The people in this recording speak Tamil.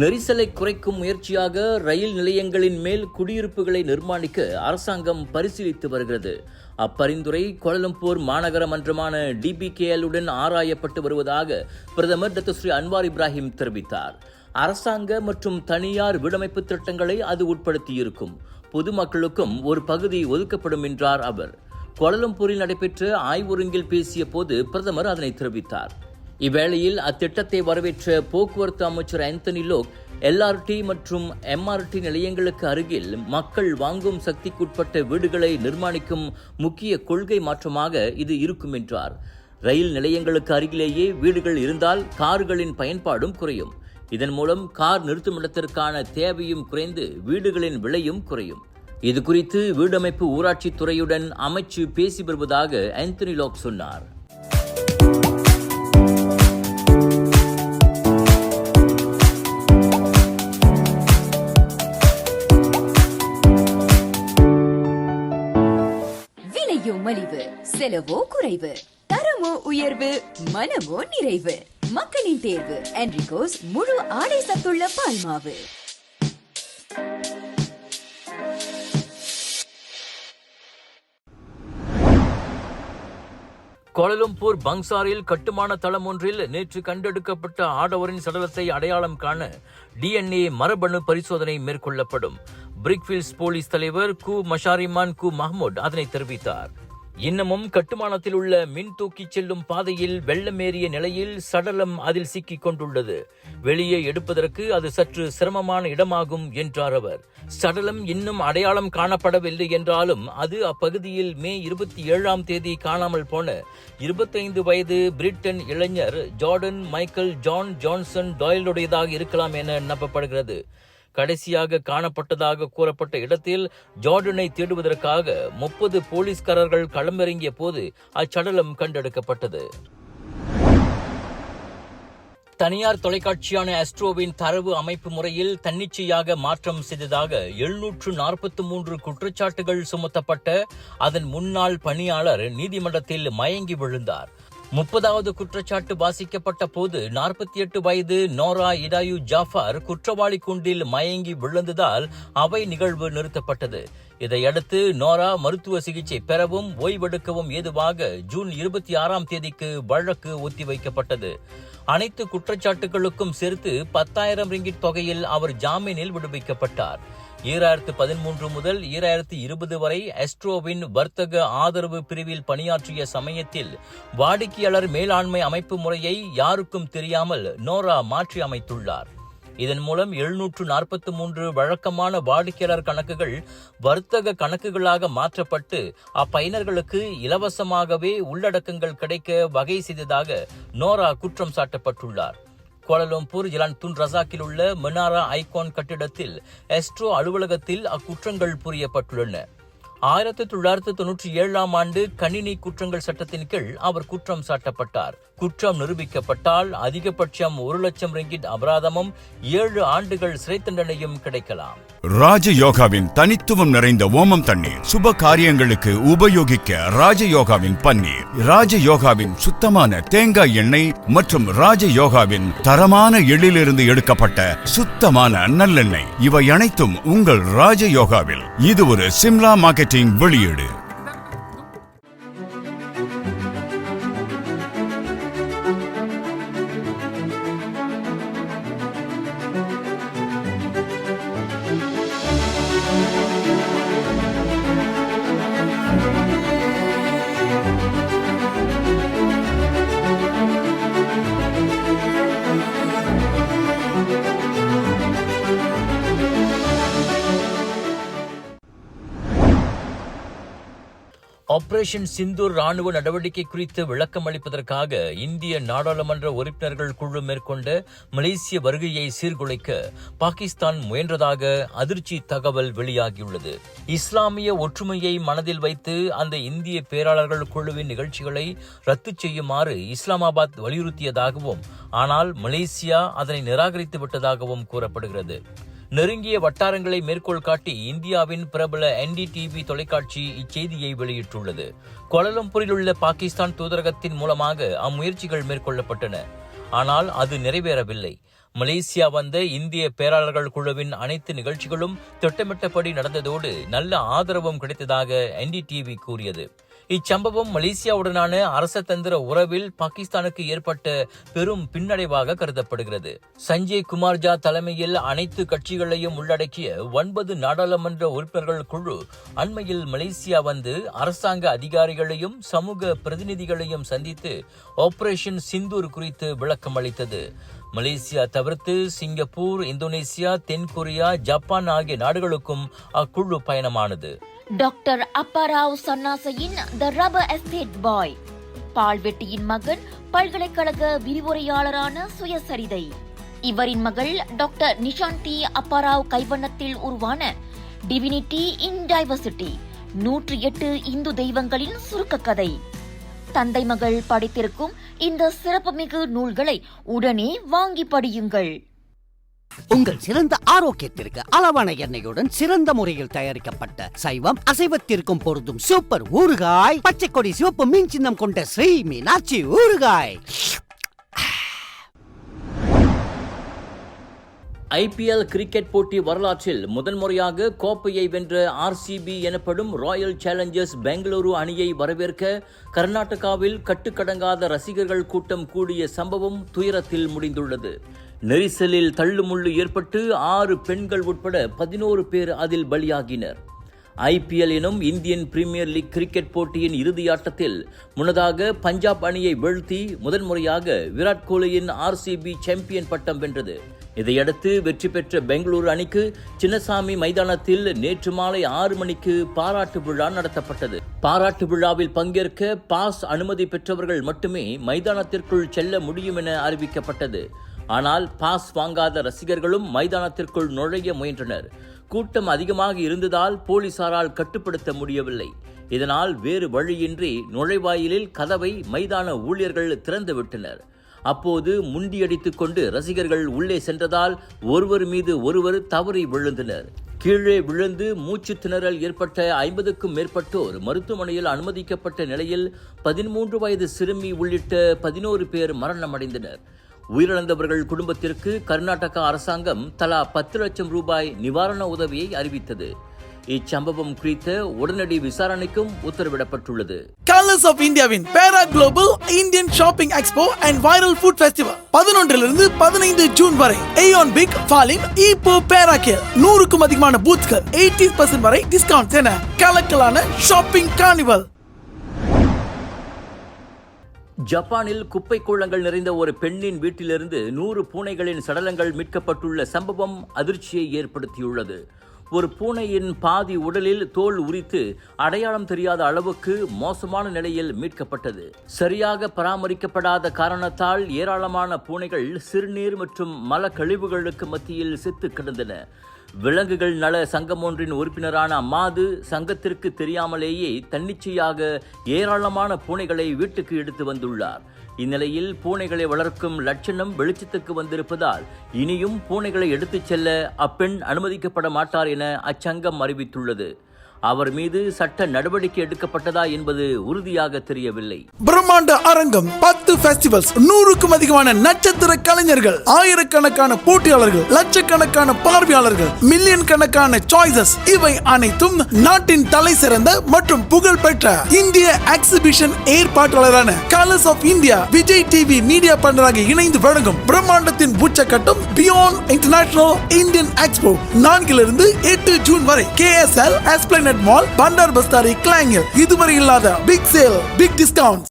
நெரிசலை குறைக்கும் முயற்சியாக ரயில் நிலையங்களின் மேல் குடியிருப்புகளை நிர்மாணிக்க அரசாங்கம் பரிசீலித்து வருகிறது. அப்பரிந்துரை கோலம்பூர் மாநகர மன்றமான டிபிகேஎல் உடன் ஆராயப்பட்டு வருவதாக பிரதமர் டாக்டர் ஸ்ரீ அன்வார் இப்ராஹிம் தெரிவித்தார். அரசாங்க மற்றும் தனியார் வீடமைப்பு திட்டங்களை அது உட்படுத்தியிருக்கும். பொதுமக்களுக்கும் ஒரு பகுதி ஒதுக்கப்படும் என்றார் அவர். கோலம்பூரில் நடைபெற்ற ஆய்வுரங்கில் பேசிய போது பிரதமர் அதனை தெரிவித்தார். இவ்வேளையில் அத்திட்டத்தை வரவேற்ற போக்குவரத்து அமைச்சர் ஆந்தனி லோக் எல்ஆர்டி மற்றும் எம்ஆர்டி நிலையங்களுக்கு அருகில் மக்கள் வாங்கும் சக்திக்குட்பட்ட வீடுகளை நிர்மாணிக்கும் முக்கிய கொள்கை மாற்றமாக இது இருக்கும் என்றார். ரயில் நிலையங்களுக்கு அருகிலேயே வீடுகள் இருந்தால் கார்களின் பயன்பாடும் குறையும். இதன் மூலம் கார் நிறுத்துமிடத்திற்கான தேவையும் குறைந்து வீடுகளின் விலையும் குறையும். இது குறித்து வீடமைப்பு ஊராட்சித்துறையுடன் அமைச்சு பேசி வருவதாக ஆந்தனி லோக் சொன்னார். மலிவு செலவோ குறைவு தரமோ உயர்வு மனமோ நிறைவு. மக்களின் தேர்வு என்ரிகோஸ் முழு ஆடை சத்துள்ள பால்மாவு கோலலம்பூர் பங்சாரில் கட்டுமான தளம் ஒன்றில் நேற்று கண்டெடுக்கப்பட்ட ஆடவரின் சடலத்தை அடையாளம் காண டிஎன்ஏ மரபணு பரிசோதனை மேற்கொள்ளப்படும். பிரிக்ஃபீல்ட்ஸ் போலீஸ் தலைவர் கு மஷாரிமான் கு மஹமூட் அதனை தெரிவித்தார். இன்னமும் கட்டுமானத்தில் உள்ள மின் தூக்கிச் செல்லும் பாதையில் வெள்ளமேறிய நிலையில் சடலம் அதில் சிக்கிக் கொண்டுள்ளது. வெளியே எடுப்பதற்கு அது சற்று சிரமமான இடமாகும் என்றார் அவர். சடலம் இன்னும் அடையாளம் காணப்படவில்லை என்றாலும் அது அப்பகுதியில் மே இருபத்தி ஏழாம் தேதி காணாமல் போன இருபத்தைந்து வயது பிரிட்டன் இளைஞர் ஜார்டன் மைக்கேல் ஜான் ஜான்சன் டாயலுடையதாக இருக்கலாம் என நம்பப்படுகிறது. கடைசியாக காணப்பட்டதாக கூறப்பட்ட இடத்தில் ஜார்டனை தேடுவதற்காக முப்பது போலீஸ்காரர்கள் களமிறங்கிய போது அச்சடலம் கண்டெடுக்கப்பட்டது. தனியார் தொலைக்காட்சியான அஸ்ட்ரோவின் தரவு அமைப்பு முறையில் தன்னிச்சையாக மாற்றம் செய்ததாக எழுநூற்று நாற்பத்தி மூன்று குற்றச்சாட்டுகள் சுமத்தப்பட்ட அதன் முன்னாள் பணியாளர் நீதிமன்றத்தில் மயங்கி விழுந்தார். முப்பதாவது குற்றச்சாட்டு வாசிக்கப்பட்ட போது நாற்பத்தி எட்டு வயது நோரா இடாயு ஜாஃபர் குற்றவாளி குண்டில் மயங்கி விழுந்ததால் அவை நிகழ்வு நிறுத்தப்பட்டது. இதையடுத்து நோரா மருத்துவ சிகிச்சை பெறவும் ஓய்வெடுக்கவும் ஏதுவாக ஜூன் இருபத்தி ஆறாம் தேதிக்கு வழக்கு ஒத்திவைக்கப்பட்டது. அனைத்து குற்றச்சாட்டுகளுக்கும் சேர்த்து பத்தாயிரம் ரிங்கிட் தொகையில் அவர் ஜாமீனில் விடுவிக்கப்பட்டார். ஈராயிரத்து பதிமூன்று முதல் ஈராயிரத்து இருபது வரை எஸ்ட்ரோவின் வர்த்தக ஆதரவு பிரிவில் பணியாற்றிய சமயத்தில் வாடிக்கையாளர் மேலாண்மை அமைப்பு முறையை யாருக்கும் தெரியாமல் நோரா மாற்றி அமைத்துள்ளார். இதன் மூலம் எழுநூற்று நாற்பத்தி மூன்று வழக்கமான வாடிக்கையாளர் கணக்குகள் வர்த்தக கணக்குகளாக மாற்றப்பட்டு அப்பயனர்களுக்கு இலவசமாகவே உள்ளடக்கங்கள் கிடைக்க வகை செய்ததாக நோரா குற்றம் சாட்டப்பட்டுள்ளார். கோலலம்பூர் இலான் துன் ரசாக்கில் உள்ள மினாரா ஐகான் கட்டிடத்தில் எஸ்ட்ரோ அலுவலகத்தில் அக்குற்றங்கள் புரியப்பட்டுள்ளன. ஆயிரத்தி தொள்ளாயிரத்தி தொன்னூற்றி ஏழாம் ஆண்டு கணினி குற்றங்கள் சட்டத்தின் கீழ் அவர் குற்றம் சாட்டப்பட்டார். குற்றம் நிரூபிக்கப்பட்டால் அதிகபட்சம் ஒரு லட்சம் ரிங்கிட் அபராதமும் ஏழு ஆண்டுகள் சிறை தண்டனையும் கிடைக்கலாம். ராஜயோகாவின் தனித்துவம் நிறைந்த ஓமம் தண்ணீர். சுப காரியங்களுக்கு உபயோகிக்க ராஜயோகாவின் பன்னீர். ராஜயோகாவின் சுத்தமான தேங்காய் எண்ணெய் மற்றும் ராஜயோகாவின் தரமான எள்ளிலிருந்து எடுக்கப்பட்ட சுத்தமான நல்லெண்ணெய். இவை அனைத்தும் உங்கள் ராஜயோகாவில். இது ஒரு சிம்லா மார்க்கெட்டிங் வெளியீடு. ஆபரேஷன் சிந்தூர் ராணுவ நடவடிக்கை குறித்து விளக்கம் அளிப்பதற்காக இந்திய நாடாளுமன்ற உறுப்பினர்கள் குழு மேற்கொண்ட மலேசிய வருகையை சீர்குலைக்க பாகிஸ்தான் முயன்றதாக அதிர்ச்சி தகவல் வெளியாகியுள்ளது. இஸ்லாமிய ஒற்றுமையை மனதில் வைத்து அந்த இந்திய பேராளர்கள் குழுவின் நிகழ்ச்சிகளை ரத்து செய்யுமாறு இஸ்லாமாபாத் வலியுறுத்தியதாகவும் ஆனால் மலேசியா அதனை நிராகரித்து விட்டதாகவும் கூறப்படுகிறது. நெருங்கிய வட்டாரங்களை மேற்கோள் காட்டி இந்தியாவின் பிரபல என்டிடிவி தொலைக்காட்சி இச்செய்தியை வெளியிட்டுள்ளது. கோலலம்பூரில் உள்ள பாகிஸ்தான் தூதரகத்தின் மூலமாக அம்முயற்சிகள் மேற்கொள்ளப்பட்டன. ஆனால் அது நிறைவேறவில்லை. மலேசியா வந்த இந்திய பேராளர்கள் குழுவின் அனைத்து நிகழ்ச்சிகளும் திட்டமிட்டபடி நடந்ததோடு நல்ல ஆதரவும் கிடைத்ததாக என்டிடிவி கூறியது. இச்சம்பவம் மலேசியாவுடனான அரசதந்திர உறவில் பாகிஸ்தானுக்கு ஏற்பட்ட பெரும் பின்னடைவாக கருதப்படுகிறது. சஞ்சய் குமார்ஜா தலைமையில் அனைத்து கட்சிகளையும் உள்ளடக்கிய ஒன்பது நாடாளுமன்ற உறுப்பினர்கள் குழு அண்மையில் மலேசியா வந்து அரசாங்க அதிகாரிகளையும் சமூக பிரதிநிதிகளையும் சந்தித்து ஆபரேஷன் சிந்தூர் குறித்து விளக்கம் அளித்தது மலேசியா தவிர்த்து சிங்கப்பூர் இந்தோனேசியா தென்கொரியா ஜப்பான் ஆகிய நாடுகளுக்கும் அக்குழு பயணமானது. டாக்டர் அப்பாராவ் சன்னாசையின் த ரப எஸ்டேட் பாய். பால்வெட்டியின் மகன் பல்கலைக்கழக விரிவுரையாளரான சுயசரிதை. இவரின் மகள் டாக்டர் நிஷாந்தி அப்பாராவ் கைவண்ணத்தில் உருவான டிவினிட்டி இன் டைவர்சிட்டி நூற்றி எட்டு இந்து தெய்வங்களின் சுருக்க கதை தந்தை மகள் படித்திருக்கும் இந்த சிறப்புமிகு நூல்களை உடனே வாங்கி படியுங்கள். உங்கள் சிறந்த ஆரோக்கியத்திற்கு அளவான எண்ணெயுடன் சிறந்த முறையில் தயாரிக்கப்பட்ட சைவம் அசைவத்திற்கும் பொருந்தும் சூப்பர் ஊறுகாய் பச்சை கொடி சிவப்பு மீன் சின்னம் கொண்ட ஸ்ரீ மீனாட்சி ஊறுகாய். ஐபிஎல் கிரிக்கெட் போட்டி வரலாற்றில் முதன்முறையாக கோப்பையை வென்ற ஆர்சிபி எனப்படும் ராயல் சேலஞ்சர்ஸ் பெங்களூரு அணியை வரவேற்க கர்நாடகாவில் கட்டுக்கடங்காத ரசிகர்கள் கூட்டம் கூடிய சம்பவம் துயரத்தில் முடிந்துள்ளது. நெரிசலில் தள்ளுமுள்ளு ஏற்பட்டு ஆறு பெண்கள் உட்பட பதினோரு பேர் அதில் பலியாகினர். ஐபிஎல் எனும் இந்தியன் பிரீமியர் லீக் கிரிக்கெட் போட்டியின் இறுதி ஆட்டத்தில் முன்னதாக பஞ்சாப் அணியை வீழ்த்தி முதன்முறையாக விராட் கோலியின் ஆர்சிபி சாம்பியன் பட்டம் வென்றது. இதையடுத்து வெற்றி பெற்ற பெங்களூரு அணிக்கு சின்னசாமி மைதானத்தில் நேற்று மாலை ஆறு மணிக்கு பாராட்டு விழா நடத்தப்பட்டது. பாராட்டு விழாவில் பங்கேற்க பாஸ் அனுமதி பெற்றவர்கள் மட்டுமே மைதானத்திற்குள் செல்ல முடியும் என அறிவிக்கப்பட்டது. ஆனால் பாஸ் வாங்காத ரசிகர்களும் மைதானத்திற்குள் நுழைய முயன்றனர். கூட்டம் அதிகமாக இருந்ததால் போலீசாரால் கட்டுப்படுத்த முடியவில்லை. இதனால் வேறு வழியின்றி நுழைவாயிலில் கதவை மைதான ஊழியர்கள் திறந்துவிட்டனர். அப்போது முண்டியடித்துக் கொண்டு ரசிகர்கள் உள்ளே சென்றதால் ஒருவர் மீது ஒருவர் தவறி விழுந்தனர். கீழே விழுந்து மூச்சு திணறல் ஏற்பட்ட ஐம்பதுக்கும் மேற்பட்டோர் மருத்துவமனையில் அனுமதிக்கப்பட்ட நிலையில் பதிமூன்று வயது சிறுமி உள்ளிட்ட பதினோரு பேர் மரணமடைந்தனர். உயிரிழந்தவர்கள் குடும்பத்திற்கு கர்நாடகா அரசாங்கம் தலா பத்து லட்சம் ரூபாய் நிவாரண உதவியை அறிவித்தது. இச்சம்பவம் குறித்த உடனடி விசாரணைக்கும் உத்தரவிடப்பட்டுள்ளது. கலர்ஸ் ஆஃப் இந்தியாவின் பேரா global Indian shopping expo and viral food festival பதினொன்றிலிருந்து பதினைந்து ஜூன் வரை. ஏயோன் பிக் ஃபாலின் இப்போ பேரா கேர் நூறுக்கும் அதிகமான பூத்கள் எயிட்டி பர்சன்ட் வரை டிஸ்கவுண்ட் என கலக்கலான ஷாப்பிங் கார்னிவல் ஜப்பானில் குப்பை கூளங்கள் நிறைந்த ஒரு பெண்ணின் வீட்டிலிருந்து நூறு பூனைகளின் சடலங்கள் மீட்கப்பட்டுள்ள சம்பவம் அதிர்ச்சியை ஏற்படுத்தியுள்ளது. ஒரு பூனையின் பாதி உடலில் தோல் உரித்து அடையாளம் தெரியாத அளவுக்கு மோசமான நிலையில் மீட்கப்பட்டது. சரியாக பராமரிக்கப்படாத காரணத்தால் ஏராளமான பூனைகள் சிறுநீர் மற்றும் மல கழிவுகளுக்கு மத்தியில் செத்து கிடந்தன. விலங்குகள் நல சங்கம் ஒன்றின் உறுப்பினரான அம்மாது சங்கத்திற்கு தெரியாமலேயே தன்னிச்சையாக ஏராளமான பூனைகளை வீட்டுக்கு எடுத்து வந்துள்ளார். இந்நிலையில் பூனைகளை வளர்க்கும் லட்சணம் வெளிச்சத்துக்கு வந்திருப்பதால் இனியும் பூனைகளை எடுத்துச் செல்ல அப்பெண் அனுமதிக்கப்பட மாட்டார் என அச்சங்கம் அறிவித்துள்ளது. அவர் மீது சட்ட நடவடிக்கை எடுக்கப்பட்டதா என்பது உறுதியாக தெரியவில்லை. பிரம்மாண்ட அரங்கம் பத்து பெஸ்டிவல்ஸ் நூறுக்கும் அதிகமான நட்சத்திர கலைஞர்கள் ஆயிரக்கணக்கான போட்டியாளர்கள் லட்சக்கணக்கான பார்வையாளர்கள் மில்லியன் கணக்கான சாய்ஸஸ் இவை அனைத்தும் நாட்டின் தலை சிறந்த மற்றும் புகழ்பெற்ற இந்திய exhibition ஏற்பாட்டாளரான Colors of India Vijay TV media பண்டராக இணைந்து வழங்கும் பிரம்மாண்டத்தின் உச்சக்கட்டம் பியாண்ட் இன்டர்நேஷனல் இந்தியன் எக்ஸ்போ நான்கிலிருந்து எட்டு ஜூன் வரை K S L Esplanade Mall Bandar Bestari கிளாங்கில் இதுவரை இல்லாத பிக் சேல் பிக் டிஸ்கவுண்ட்